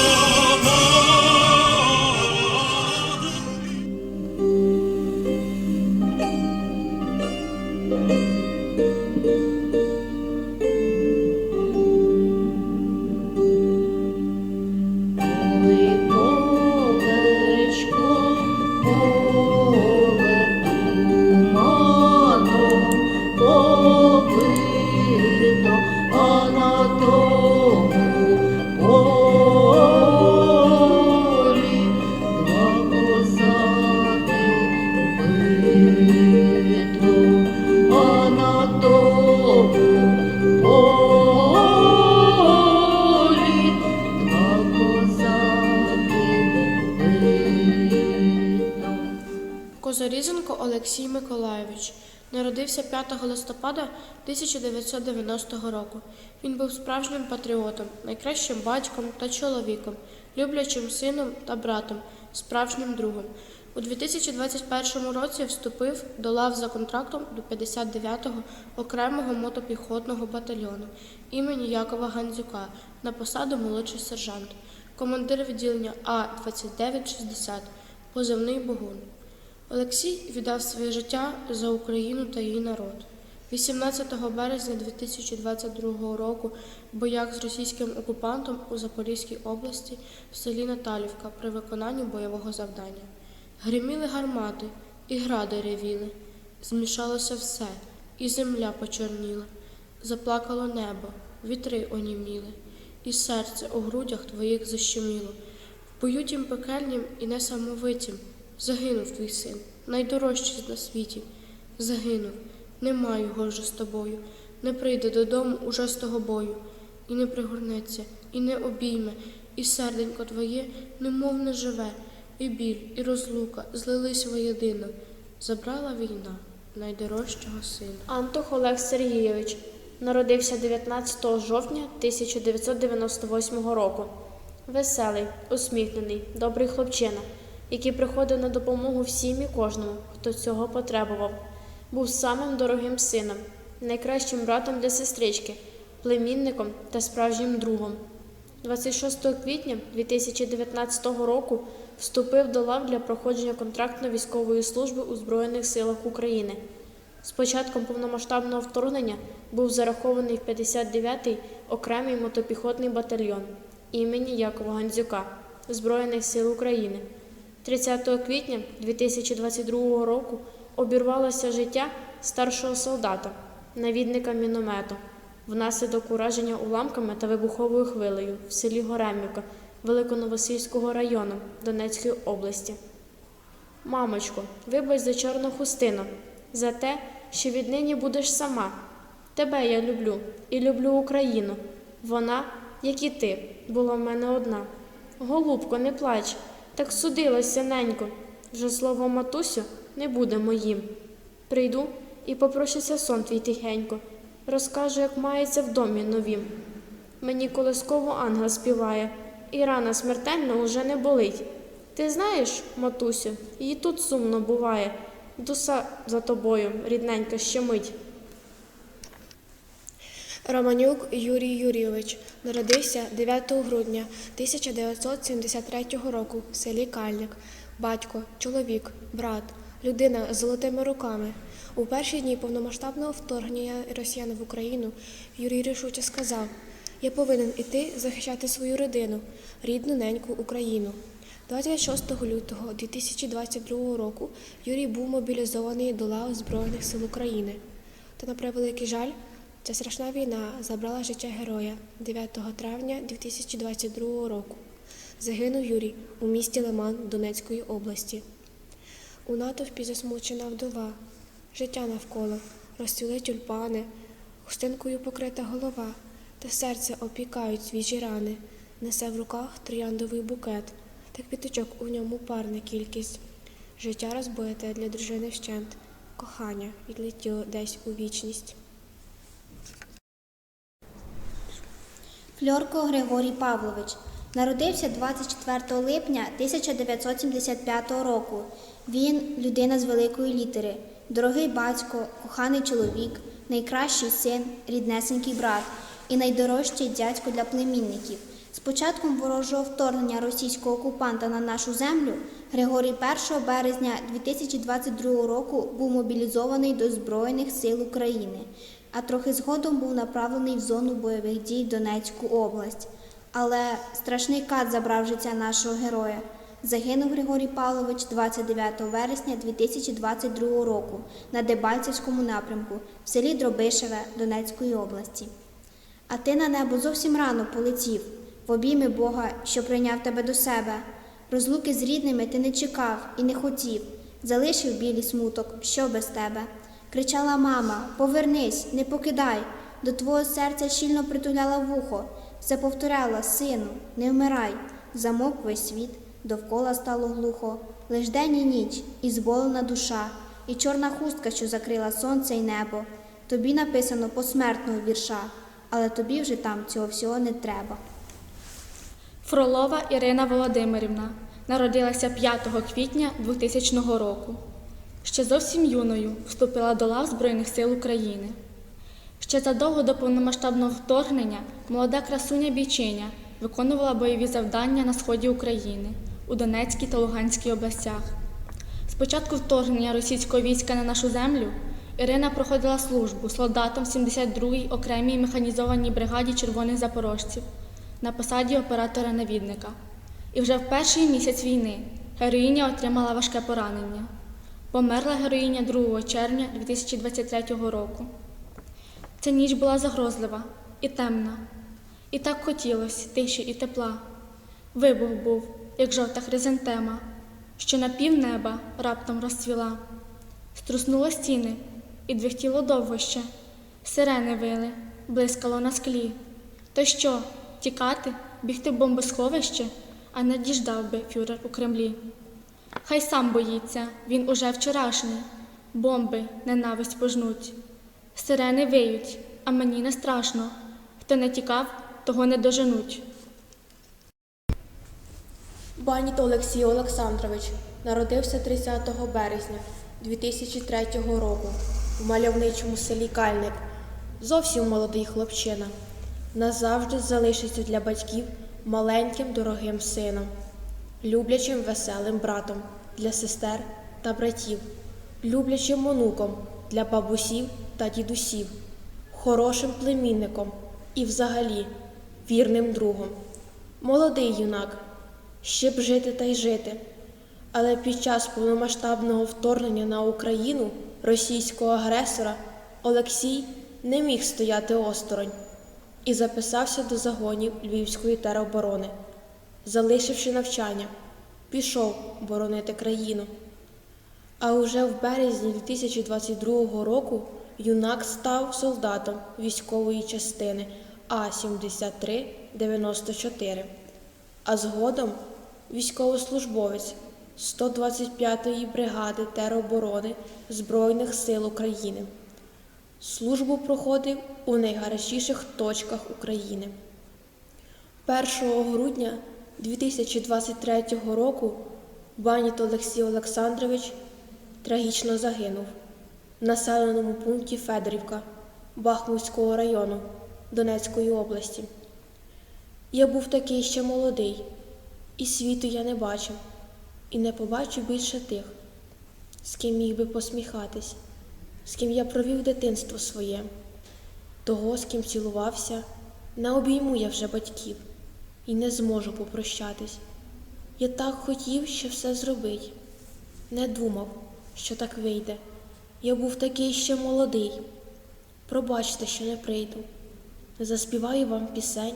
Oh. Народився 5 листопада 1990 року. Він був справжнім патріотом, найкращим батьком та чоловіком, люблячим сином та братом, справжнім другом. У 2021 році вступив до лав за контрактом до 59-го окремого мотопіхотного батальйону імені Якова Гандзюка на посаду молодший сержант, командир відділення А-2960, позивний Богун. Олексій віддав своє життя за Україну та її народ. 18 березня 2022 року в боях з російським окупантом у Запорізькій області в селі Наталівка при виконанні бойового завдання. Гриміли гармати, і гради ревіли. Змішалося все, і земля почорніла. Заплакало небо, вітри оніміли, і серце у грудях твоїх защеміло. В бою тім пекельнім і несамовитім загинув твій син, найдорожчий на світі. Загинув, нема його вже з тобою, не прийде додому уже з того бою, і не пригорнеться, і не обійме, і серденько твоє, немов не живе, і біль, і розлука злились воєдино. Забрала війна найдорожчого сина. Антох Олег Сергійович народився 19 жовтня 1998 року. Веселий, усміхнений, добрий хлопчина, який приходив на допомогу всім і кожному, хто цього потребував. Був самим дорогим сином, найкращим братом для сестрички, племінником та справжнім другом. 26 квітня 2019 року вступив до лав для проходження контрактно-військової служби у Збройних силах України. З початком повномасштабного вторгнення був зарахований в 59-й окремий мотопіхотний батальйон імені Якова Гандзюка Збройних сил України. 30 квітня 2022 року обірвалося життя старшого солдата, навідника міномету, внаслідок ураження уламками та вибуховою хвилею в селі Горемівка Великоновосильського району Донецької області. Мамочко, вибач за чорну хустину, за те, що віднині будеш сама. Тебе я люблю і люблю Україну. Вона, як і ти, була в мене одна. Голубко, не плач, так судилося ненько. Вже слово матусю не буде моїм. Прийду і попрощуся сон твій тихенько. Розкажу, як мається в домі новім. Мені колисково ангел співає, і рана смертельна уже не болить. Ти знаєш, матусю, їй тут сумно буває. Дуса за тобою, рідненька, щемить. Романюк Юрій Юрійович народився 9 грудня 1973 року в селі Кальник. Батько, чоловік, брат, людина з золотими руками. У перші дні повномасштабного вторгнення росіян в Україну Юрій рішуче сказав: Я повинен іти захищати свою родину, рідну неньку Україну. 26 лютого 2022 року Юрій був мобілізований до лав Збройних сил України. Та на превеликий жаль, ця страшна війна забрала життя героя 9 травня 2022 року. Загинув Юрій у місті Лиман Донецької області. У натовпі засмучена вдова. життя навколо, розцвіли тюльпани, хустинкою покрита голова, та серце опікають свіжі рани, несе в руках трояндовий букет, та квіточок у ньому парна кількість. Життя розбите для дружини вщент, кохання відлетіло десь у вічність. Фльорко Григорій Павлович народився 24 липня 1975 року. Він людина з великої літери, дорогий батько, коханий чоловік, найкращий син, ріднесенький брат і найдорожчий дядько для племінників. З початком ворожого вторгнення російського окупанта на нашу землю Григорій 1 березня 2022 року був мобілізований до Збройних сил України, а трохи згодом був направлений в зону бойових дій Донецьку область. Але страшний кат забрав життя нашого героя. Загинув Григорій Павлович 29 вересня 2022 року на Дебальцевському напрямку в селі Дробишеве Донецької області. А ти на небо зовсім рано полетів, в обійми Бога, що прийняв тебе до себе. Розлуки з рідними ти не чекав і не хотів, залишив білий смуток, що без тебе. Кричала мама: Повернись, не покидай, до твого серця щільно притуляла вухо, все повторяла, сину, не вмирай. Замок весь світ, довкола стало глухо, лиш день і ніч, і зболена душа, і чорна хустка, що закрила сонце й небо. Тобі написано посмертного вірша, але тобі вже там цього всього не треба. Фролова Ірина Володимирівна народилася 5 квітня 2000 року. Ще зовсім юною вступила до лав Збройних сил України. Ще задовго до повномасштабного вторгнення молода красуня бійчиня виконувала бойові завдання на сході України у Донецькій та Луганській областях. З початку вторгнення російського війська на нашу землю Ірина проходила службу солдатом в 72-й окремій механізованій бригаді червоних запорожців на посаді оператора-навідника. І вже в перший місяць війни героїня отримала важке поранення. Померла героїня 2 червня 2023 року. Ця ніч була загрозлива і темна, і так хотілося тиші і тепла. Вибух був, як жовта хризантема, що на пів неба раптом розцвіла. Струснуло стіни, і двихтіло довго ще. Сирени вили, блискало на склі. То що, тікати, бігти в бомбосховище, а не діждав би фюрер у Кремлі. Хай сам боїться, він уже вчорашній, бомби ненависть пожнуть. Сирени виють, а мені не страшно. Хто не тікав, того не доженуть. Баніт Олексій Олександрович народився 30 березня 2003 року в мальовничому селі Кальник. Зовсім молодий хлопчина. Назавжди залишиться для батьків маленьким дорогим сином, люблячим веселим братом для сестер та братів, люблячим онуком для бабусів та дідусів, хорошим племінником і взагалі вірним другом. Молодий юнак, ще б жити та й жити. Але під час повномасштабного вторгнення на Україну російського агресора Олексій не міг стояти осторонь і записався до загонів Львівської тероборони. Залишивши навчання, пішов боронити країну. А уже в березні 2022 року юнак став солдатом військової частини А-73-94, а згодом військовослужбовець 125-ї бригади тероборони Збройних сил України. Службу проходив у найгарячіших точках України. 1 грудня 2023 року Баніт Олексій Олександрович трагічно загинув в населеному пункті Федорівка Бахмутського району Донецької області. Я був такий ще молодий, і світу я не бачив, і не побачу більше тих, з ким міг би посміхатись, з ким я провів дитинство своє, того, з ким цілувався, не обійму я вже батьків і не зможу попрощатись. Я так хотів ще все зробить, не думав, що так вийде. Я був такий ще молодий. Пробачте, що не прийду. Заспіваю вам пісень,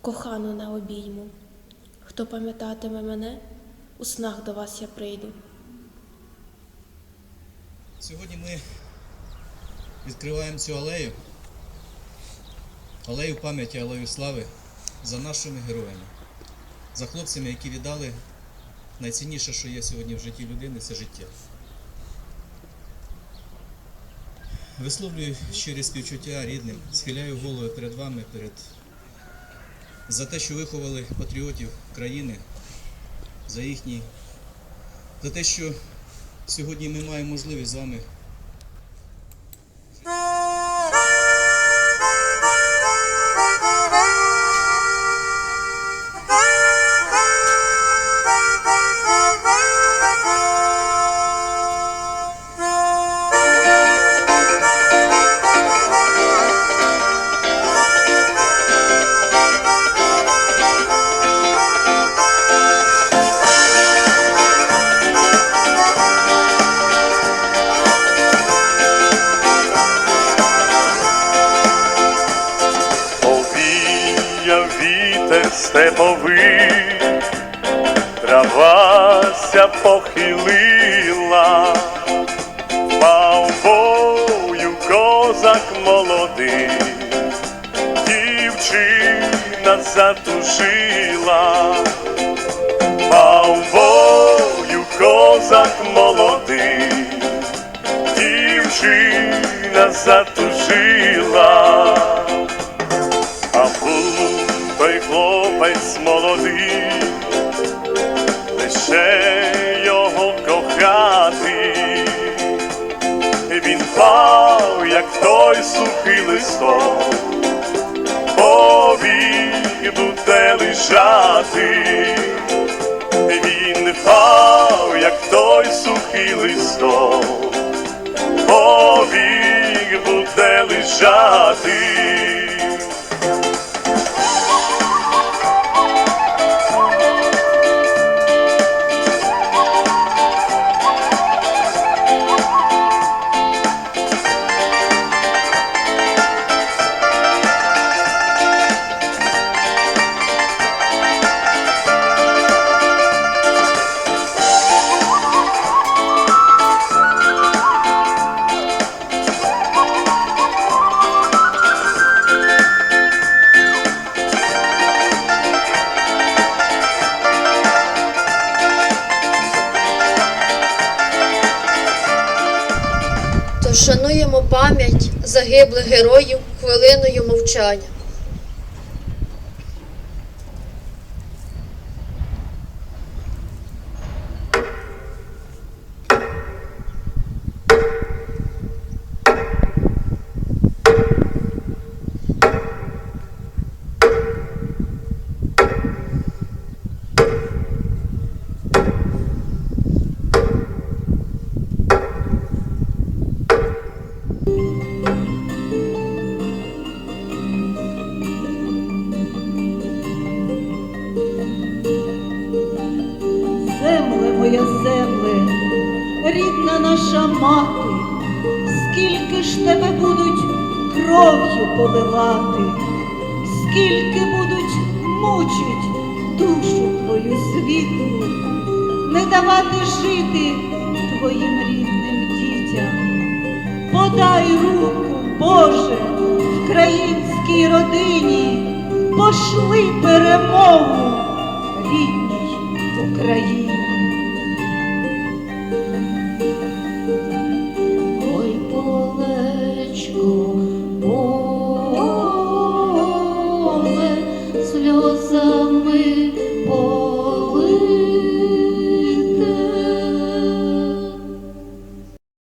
кохану не обійму. Хто пам'ятатиме мене, у снах до вас я прийду. Сьогодні ми відкриваємо цю алею, алею пам'яті, алею слави за нашими героями, за хлопцями, які віддали найцінніше, що є сьогодні в житті людини, це життя. Висловлюю щирі співчуття рідним, схиляю голови перед вами, перед за те, що виховали патріотів країни, за їхній, за те, що сьогодні ми маємо можливість з вами вітер степовий, травася похилила, мав бою козак молодий, дівчина затушила, мав бою козак молодий, дівчина затушила. Хлопець молодий, лише його кохати, він впав, як той сухий листок, повік буде лежати, він впав, як той сухий листок, повік буде лежати. Загиблих героїв хвилиною мовчання. Рідна наша мати, скільки ж тебе будуть кров'ю поливати, скільки будуть мучить душу твою світлу, не давати жити твоїм рідним дітям. Подай руку, Боже, українській родині, пошли перемогу рідній Україні.